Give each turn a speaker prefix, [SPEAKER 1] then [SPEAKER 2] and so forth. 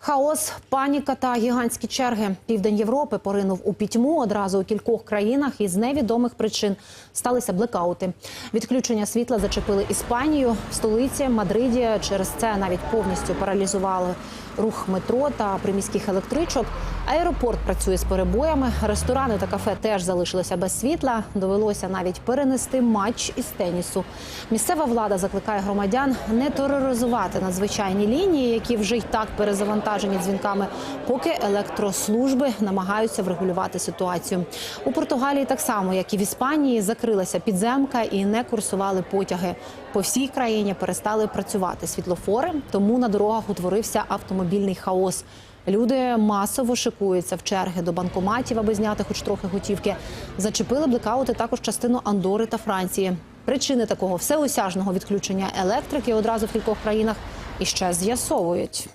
[SPEAKER 1] Хаос, паніка та гігантські черги. Південь Європи поринув у пітьму одразу у кількох країнах із невідомих причин сталися блекаути. Відключення світла зачепили Іспанію, столиці Мадриді. Через це навіть повністю паралізували рух метро та приміських електричок. Аеропорт працює з перебоями. Ресторани та кафе теж залишилися без світла. Довелося навіть перенести матч із тенісу. Місцева влада закликає громадян не тероризувати надзвичайні лінії, які вже й так перезавантажені дзвінками, поки електрослужби намагаються врегулювати ситуацію. У Португалії так само, як і в Іспанії, закрилася підземка і не курсували потяги. По всій країні перестали працювати світлофори, тому на дорогах утворився автомобільний хаос. Люди масово шикуються в черги до банкоматів, аби зняти хоч трохи готівки. Зачепили блекаути також частину Андори та Франції. Причини такого всеосяжного відключення електрики одразу в кількох країнах іще з'ясовують.